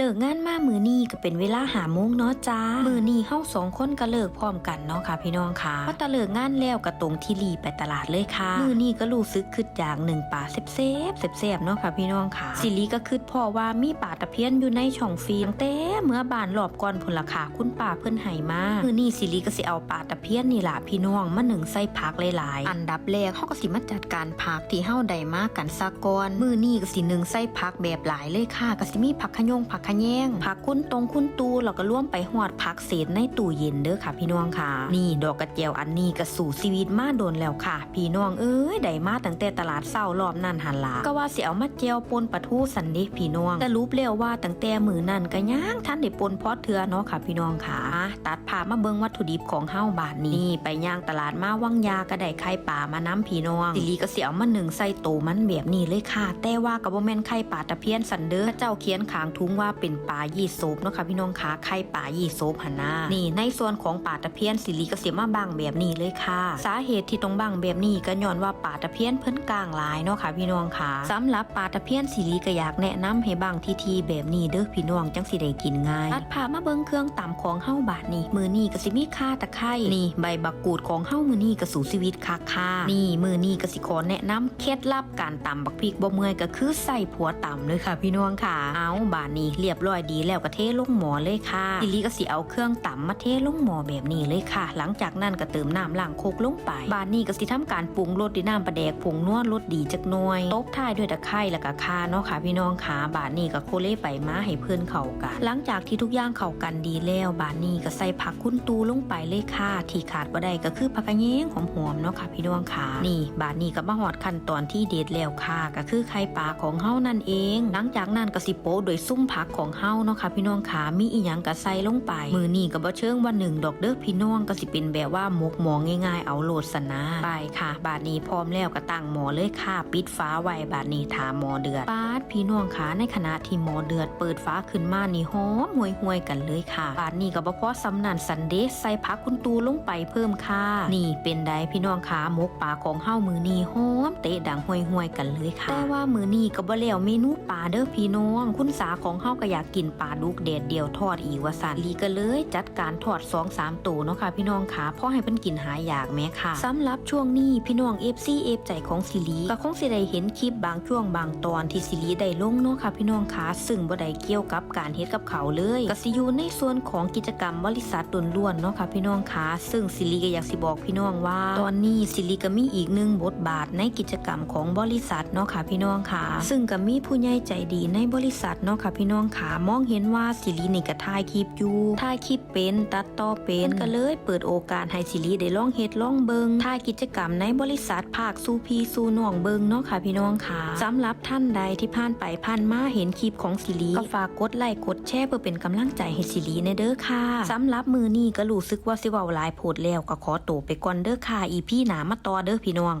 เลิกงานมามือนี้ก็เป็นเวลาหาโมงเนาะจ้า มือนี้เฮาสองคนก็เลิกพร้อมกันเนาะค่ะพี่น้องค่ะพอตะเลิกงานแล้วก็ตรงที่ลีไปตลาดเลยค่ะ มือนี้ก็รู้สึกคึดอย่างหนึ่งป่าเซฟเซฟเซฟเซฟเนาะค่ะพี่น้องค่ะสิลีก็คึดพ่อว่ามีป่าตะเพียนอยู่ในช่องฟิล์มแต่เมื่อบานรอบก่อนพุ่นละค่ะคุณป่าเพิ่นให้มามือนี้สิลีก็สิเอาป่าตะเพียนนี่ล่ะพี่น้องมาหนึ่งใส่ผักหลายๆ อันดับแรกเฮาก็สิมาจัดการผักที่เฮาได้มากันซะก่อนมือนี้ก็สิหนึ่งใส่ผักแบบหลายเลยค่ะก็สิมีผักขะยงผักขะแยงผักคุ้นตรงคุ้นตูแล้วก็ร่วมไปหอดผักเศษในตู้เย็นเด้อค่ะ พี่น้องค่ะ นี่ดอกกระเจียวอันนี้ก็สู่ชีวิตมาโดนแล้วค่ะ พี่น้องเอ้ยได้มาตั้งแต่ตลาดเศร้ารอบนั่นหันละก็ว่าสิเอามาเจียวปนปลาทูสันด็พี่น้องแต่รู้แล้วว่าตั้งแต่มือนั่นก็ย่างท่านได้ปนพอเถือเนาะค่ะพี่น้องค่ะตัดผ่ามาเบิงวัตถุดิบของเฮาบาทนี้นี่ไปย่างตลาดมาวังยาก็ได้ไข่ป่ามาน้ำพี่น้องสิลีก็สิเอามาหนึ่งใส่โตมันแบบนี้เลยค่ะ แต่ว่ากับบ่แม่นไข่ป่าตะเพียนสันเด้อเจ้าเขียนขางทุงว่าเป็นปลายี่โซบเนาะค่ะพี่น้องคะไข่ป่ายี่โซบหันหน้านี่ในส่วนของป่าตะเพียนสิลีก็สิมาบังแบบนี้เลยค่ะ สาเหตุที่ต้องบังแบบนี้ก็ย้อนว่าป่าตะเพียนเพิ่นกลางหลายเนาะค่ะพี่น้องคะสำหรับป่าตะเพียนสิลีก็อยากแนะนำให้บังทีทีๆแบบนี้เด้อพี่น้องจังสิได้กินง่ายตัดผ่ามาเบิ่งเครื่องตำของเฮาบาดนี่มือนี่ก็สิมีข่าตะไคร้นี่ใบบักกูดของเฮามือนี่ก็สู่ชีวิตคักค่ะนี่มือนี่ก็สิขอแนะนำเคล็ดลับการตำบักพริกบ่เมื่อยก็คือใส่ผัวตำเลยค่ะ พี่น้องค่ะเอาบาดนี้เรียบร้อยดีแล้วก็เทลงหม้อเลยค่ะทีนี้ก็สิเอาเครื่องตำมาเทลงหม้อแบบนี้เลยค่ะ หลังจากนั้นก็เติมน้ำล้างโคกลงไป บาดนี้ก็สิทำการปรุงรสด้วยน้ำปลาแดกผงนวดรสดีจักหน่อยตบท้ายด้วยตะไคร้แล้วก็ข่าเนาะค่ะพี่น้องค่ะบาดนี้ก็โคเล่ไปมาให้เพื่อนเข้ากัน หลังจากที่ทุกอย่างเข้ากันดีแล้วบาดนี้ก็ใส่ผักคุ้นตูลงไปเลยค่ะที่ขาดบ่ได้ก็คือผักกระเยงหอมๆเนาะค่ะพี่น้องค่ะนี่บาดนี้ก็มาหอดขั้นตอนที่เด็ดแล้วค่ะ ก็คือไข่ปลาของเฮานั่นเอง หลังจากนั้นก็สิโปะโดยซุ่มผักของเฮาเนาะค่ะพี่น้องค่ะมีอีหยังก็ใส่ลงไป มือนี้ก็บ่เชิงว่าหนึ่งดอกเด้อพี่น้องก็สิเป็นแบบว่าหมกหมองง่ายๆ เอาโหลดสนะไปค่ะ บาดนี้พร้อมแล้วก็ตั้งหม้อเลยค่ะ ปิดฟ้าไว้บาดนี้ถามหม้อเดือดปาดพี่น้องค่ะในขณะที่หม้อเดือดเปิดฟ้าขึ้นมานี่หอมห่วยห่วยๆกันเลยค่ะ บาดนี้ก็บ่พอสำนันสันเดชใส่ผักคุณตูลงไปเพิ่มค่ะ นี่เป็นไดพี่น้องค่ะหมกปลาของเฮามือนี้หอมเตะดังห่วยห่วยๆกันเลยค่ะแต่ว่ามือนี้ก็บ่แล้วเมนูปลาเด้อพี่น้อง คุณสาของเฮาก็อยากกินปลาดุกแดดเดียวทอดอีกว่าสันลีก็เลยจัดการทอด2 3ตัวเนาะค่ะพี่น้องค่ะเพราะให้เพิ่นกินหายอยากแม้ค่ะสำหรับช่วงนี้พี่น้อง FC F ใจของสิลีก็คงสิได้เห็นคลิปบางช่วงบางตอนที่สิลีได้ลงเนาะค่ะพี่น้องค่ะซึ่งบ่ได้เกี่ยวกับการเฮ็ดกับเขาเลยก็สิอยู่ในส่วนของกิจกรรมบริษัทล้วนเนาะค่ะพี่น้องค่ะซึ่งสิลีก็อยากสิบอกพี่น้องว่า ตอนนี้สิลีก็มีอีกหนึ่งบทบาทในกิจกรรมของบริษัทเนาะค่ะพี่น้องค่ะ ซึ่งก็มีผู้ใหญ่ใจดีในบริษัทเนาะค่ะพี่น้องค่ะมองเห็นว่าสิลีนี่ก็ถ่ายคลิปอยู่ถ่ายคลิปเป็นตัดต่อเป็นก็เลยเปิดโอกาสให้สิลีได้ลองเฮ็ดลองเบิงถ่ายกิจกรรมในบริษัทภาคสู่พี่สู่น้องเบิงเนาะค่ะพี่น้องค่ะสำหรับท่านใดที่ผ่านไปผ่านมาเห็นคลิปของสิลีก็ฝากกดไลค์กดแชร์เพื่อเป็นกำลังใจให้สิลีในเด้อค่ะสำหรับมือนี้ก็รู้สึกว่าสิเว้าหลายโพดแล้วก็ขอตัวไปก่อนเด้อค่ะอีพี่หนามาต่อเด้อพี่น้อง